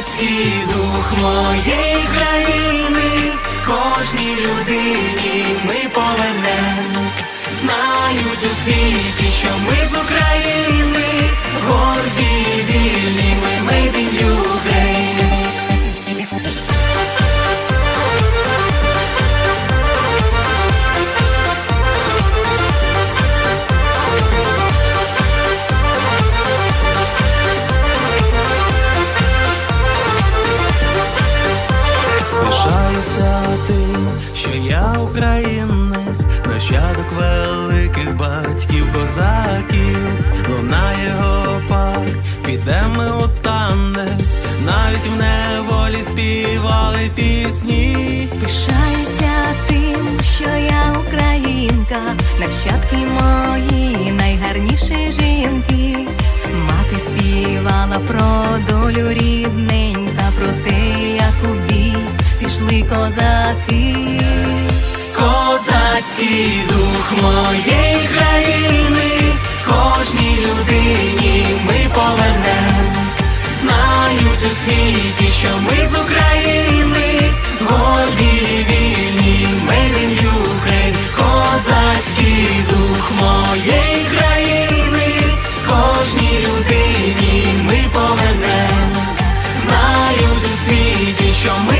козацький дух моєї країни, кожній людині ми повернем, знають у світі, що ми з України. Тим, що я українець, нащадок великих батьків козаків, лунає гопак, підемо у танець, навіть в неволі співали пісні. Пишаюся тим, що я українка, нащадки мої найгарніші жінки. Мати співала про долю рідненька, про те, як у пішли козаки. Козацький дух моєї країни, кожній людині ми повернем. Знають у світі, що ми з України, горді і вільні, in Ukraine. Козацький дух моєї країни, кожній людині ми повернем. Знають у світі, що ми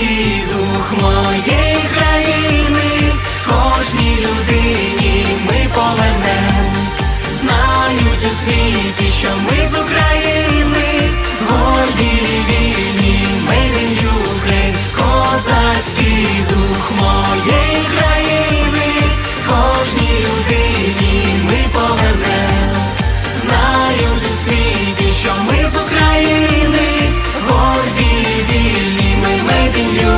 Козацький дух моєї країни, you.